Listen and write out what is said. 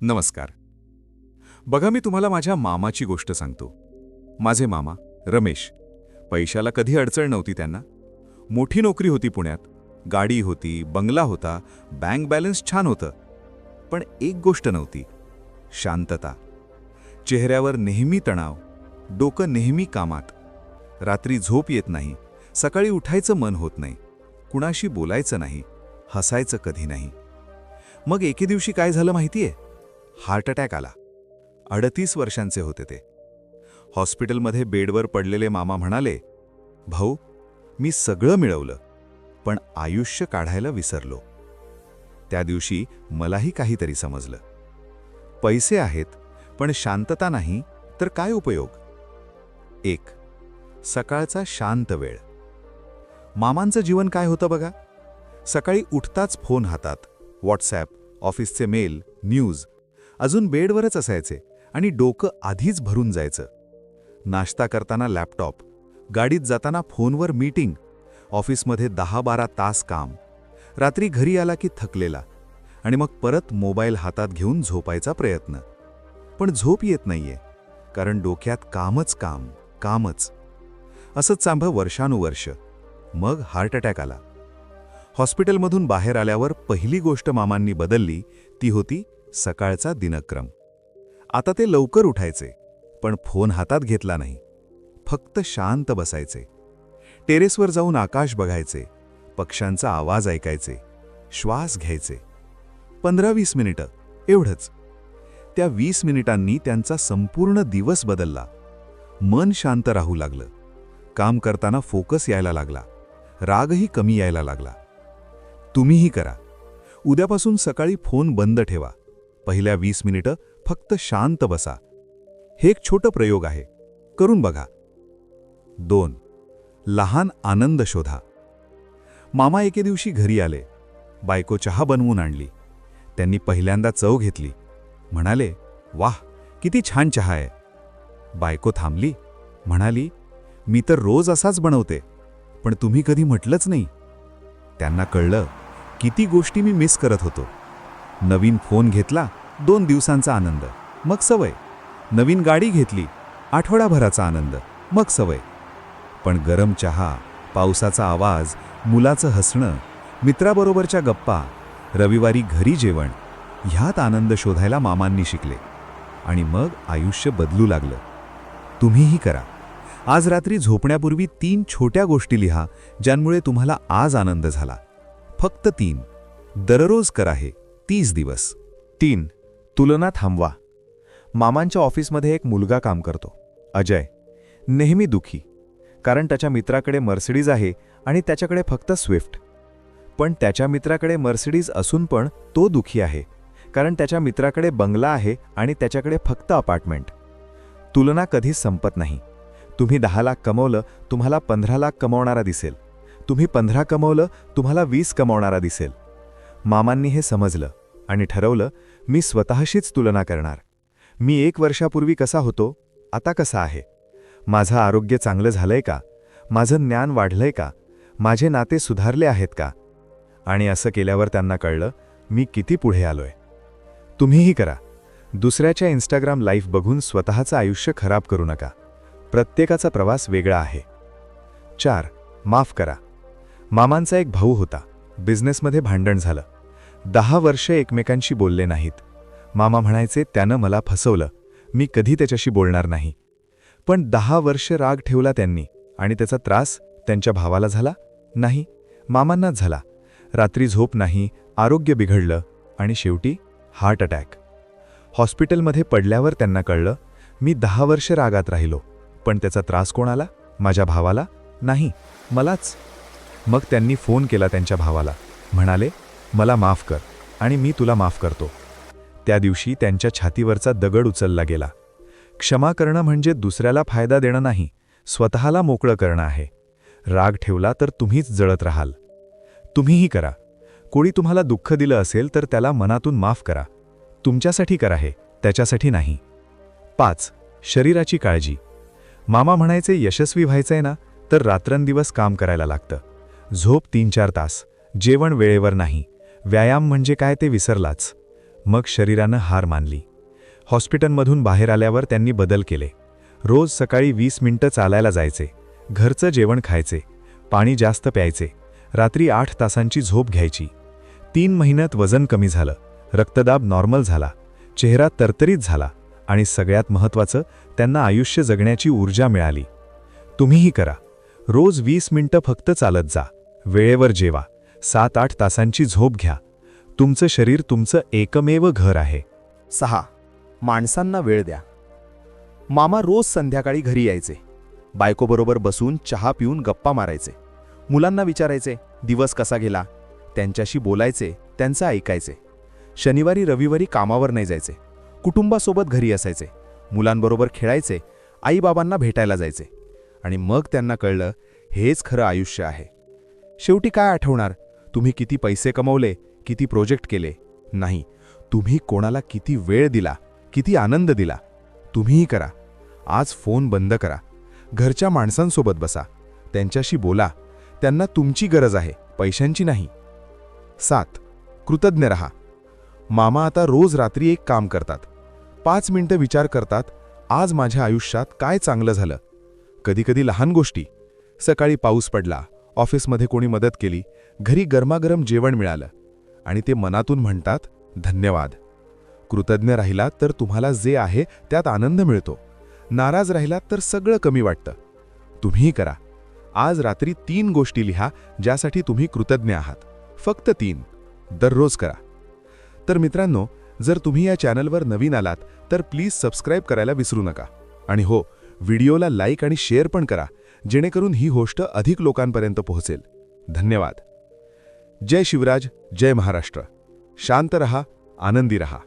नमस्कार. बघा मी तुम्हाला माझ्या मामाची गोष्ट सांगतो. माझे मामा रमेश पैशाला कधी अडचण नव्हती त्यांना. मोठी नोकरी होती पुण्यात गाडी होती बंगला होता बँक बॅलन्स छान होतं. पण एक गोष्ट नव्हती शांतता. चेहऱ्यावर नेहमी तणाव डोकं नेहमी कामात. रात्री झोप येत नाही सकाळी उठायचं मन होत नाही कुणाशी बोलायचं नाही हसायचं कधी नाही. मग एके दिवशी काय झालं माहितीये? हार्ट अटॅक आला. अडतीस वर्षांचे होते ते. हॉस्पिटलमध्ये बेडवर पडलेले मामा म्हणाले भाऊ मी सगळं मिळवलं पण आयुष्य काढायला विसरलो. त्या दिवशी मलाही काहीतरी समजलं. पैसे आहेत पण शांतता नाही तर काय उपयोग? एक सकाळचा शांत वेळ. मामांचं जीवन काय होतं बघा? सकाळी उठताच फोन हातात व्हॉट्सॲप ऑफिसचे मेल न्यूज अजून बेडवरच असायचे आणि डोकं आधीच भरून जायचं. नाश्ता करताना लॅपटॉप गाडीत जाताना फोनवर मीटिंग ऑफिसमध्ये दहा बारा तास काम रात्री घरी आला की थकलेला आणि मग परत मोबाईल हातात घेऊन झोपायचा प्रयत्न. पण झोप येत नाहीये कारण डोक्यात कामच काम कामच. असंच चांभ वर्षानुवर्ष मग हार्ट अटॅक आला. हॉस्पिटलमधून बाहेर आल्यावर पहिली गोष्ट मामांनी बदलली ती होती सकाळचा दिनक्रम. आता ते लवकर उठायचे पण फोन हातात घेतला नाही. फक्त शांत बसायचे. टेरेसवर जाऊन आकाश बघायचे पक्ष्यांचा आवाज ऐकायचे श्वास घ्यायचे. पंधरा वीस मिनिटं एवढंच. त्या वीस मिनिटांनी त्यांचा संपूर्ण दिवस बदलला. मन शांत राहू लागलं. काम करताना फोकस यायला लागला. रागही कमी यायला लागला. तुम्हीही करा. उद्यापासून सकाळी फोन बंद ठेवा. पहिल्या वीस मिनिटं फक्त शांत बसा. हे एक छोटं प्रयोग आहे. करून बघा. दोन. लहान आनंद शोधा. मामा एके दिवशी घरी आले. बायको चहा बनवून आणली. त्यांनी पहिल्यांदा चव घेतली. म्हणाले वाह किती छान चहा आहे. बायको थांबली. म्हणाली मी तर रोज असाच बनवते पण तुम्ही कधी म्हटलंच नाही. त्यांना कळलं किती गोष्टी मी मिस करत होतो. नवीन फोन घेतला दोन दिवसांचा आनंद. मग सवय. नवीन गाडी घेतली आठवडाभराचा आनंद. मग सवय. पण गरम चहा पावसाचा आवाज मुलाचं हसणं मित्राबरोबरच्या गप्पा रविवारी घरी जेवण ह्यात आनंद शोधायला मामांनी शिकले. आणि मग आयुष्य बदलू लागलं. तुम्हीही करा. आज रात्री झोपण्यापूर्वी तीन छोट्या गोष्टी लिहा ज्यांमुळे तुम्हाला आज आनंद झाला. फक्त तीन. दररोज करा हे. तीस दिवस. तीन. तुलना थांबवा. मामांच्या ऑफिसमध्ये एक मुलगा काम करतो. अजय. नेहमी दुखी. कारण त्याच्या मित्राकडे मर्सिडीज आहे आणि त्याच्याकडे फक्त स्विफ्ट. पण त्याच्या मित्राकडे मर्सिडीज असून पण तो दुखी आहे. कारण त्याच्या मित्राकडे बंगला आहे आणि त्याच्याकडे फक्त अपार्टमेंट. तुलना कधीच संपत नाही. तुम्ही दहा लाख कमवलं तुम्हाला पंधरा लाख कमवणारा दिसेल. तुम्ही पंधरा कमवलं तुम्हाला वीस कमवणारा दिसेल. मामांनी हे समजलं आणि ठरवलं मी स्वतःशीच तुलना करणार. मी एक वर्षापूर्वी कसा होतो आता कसा आहे? माझं आरोग्य चांगलं झालंय का? माझं ज्ञान वाढलंय का? माझे नाते सुधारले आहेत का? आणि असं केल्यावर त्यांना कळलं मी किती पुढे आलोय. तुम्हीही करा. दुसऱ्याच्या इंस्टाग्राम लाईफ बघून स्वतःचं आयुष्य खराब करू नका. प्रत्येकाचा प्रवास वेगळा आहे. चार. माफ करा. मामांचा एक भाऊ होता. बिझनेसमध्ये भांडण झालं. दहा वर्ष एकमेकांशी बोलले नाहीत. मामा म्हणायचे त्यानं मला फसवलं. मी कधी त्याच्याशी बोलणार नाही. पण दहा वर्ष राग ठेवला त्यांनी आणि त्याचा त्रास त्यांच्या भावाला झाला? नाही मामांनाच झाला. रात्री झोप नाही आरोग्य बिघडलं आणि शेवटी हार्ट अटॅक. हॉस्पिटलमध्ये पडल्यावर त्यांना कळलं मी दहा वर्ष रागात राहिलो. पण त्याचा त्रास कोणाला? माझ्या भावाला? नाही मलाच. मग त्यांनी फोन केला त्यांच्या भावाला. म्हणाले मला माफ कर आणि मी तुला माफ करतो. त्या दिवशी त्यांच्या छातीवरचा दगड उचलला गेला. क्षमा करणं म्हणजे दुसऱ्याला फायदा देणं नाही स्वतःला मोकळं करणं आहे. राग ठेवला तर तुम्हीच जळत राहाल. तुम्हीही करा. कोणी तुम्हाला दुःख दिलं असेल तर त्याला मनातून माफ करा. तुमच्यासाठी करा हे त्याच्यासाठी नाही. पाच शरीराची काळजी. मामा म्हणायचे यशस्वी व्हायचंय ना तर रात्रंदिवस काम करायला लागतं. झोप तीन चार तास जेवण वेळेवर नाही. व्यायाम म्हणजे काय ते विसरलाच. मग शरीरानं हार मानली. हॉस्पिटलमधून बाहेर आल्यावर त्यांनी बदल केले. रोज सकाळी वीस मिनिटं चालायला जायचे. घरचं जेवण खायचे. पाणी जास्त प्यायचे. रात्री आठ तासांची झोप घ्यायची. तीन महिन्यात वजन कमी झालं. रक्तदाब नॉर्मल झाला. चेहरा तरतरीत झाला आणि सगळ्यात महत्त्वाचं त्यांना आयुष्य जगण्याची ऊर्जा मिळाली. तुम्हीही करा. रोज वीस मिनिटं फक्त चालत जा. वेळेवर जेवा. सात आठ तासांची झोप घ्या. तुमचं शरीर तुमचं एकमेव घर आहे. सहा. माणसांना वेळ द्या. मामा रोज संध्याकाळी घरी यायचे. बायकोबरोबर बसून चहा पिऊन गप्पा मारायचे. मुलांना विचारायचे दिवस कसा गेला? त्यांच्याशी बोलायचे त्यांचं ऐकायचे. शनिवारी रविवारी कामावर नाही जायचे. कुटुंबासोबत घरी असायचे. मुलांबरोबर खेळायचे आईबाबांना भेटायला जायचे. आणि मग त्यांना कळलं हेच खरं आयुष्य आहे. शेवटी काय आठवणार? तुम्ही किती पैसे कमवले किती प्रोजेक्ट केले? नाही तुम्ही कोणाला किती वेळ दिला किती आनंद दिला? तुम्हीही करा. आज फोन बंद करा. घरच्या माणसांसोबत बसा. त्यांच्याशी बोला. त्यांना तुमची गरज आहे पैशांची नाही. सात कृतज्ञ रहा. मामा आता रोज रात्री एक काम करतात. पाच मिनिटं विचार करतात आज माझ्या आयुष्यात काय चांगलं झालं? कधीकधी लहान गोष्टी. सकाळी पाऊस पडला. ऑफिसमध्ये कोणी मदत केली घरी गरमागरम जेवण मिळालं आणि ते मनातून म्हणतात धन्यवाद. कृतज्ञ राहिलात तर तुम्हाला जे आहे त्यात आनंद मिळतो. नाराज राहिलात तर सगळं कमी वाटतं. तुम्हीही करा. आज रात्री तीन गोष्टी लिहा ज्यासाठी तुम्ही कृतज्ञ आहात. फक्त तीन. दररोज करा. तर मित्रांनो जर तुम्ही या चॅनलवर नवीन आलात तर प्लीज सबस्क्राईब करायला विसरू नका. आणि हो व्हिडिओला लाईक आणि शेअर पण करा. जेणेकरून ही गोष्ट अधिक लोकांपर्यंत पोहोचेल. धन्यवाद. जय शिवराज जय महाराष्ट्र. शांत रहा आनंदी रहा.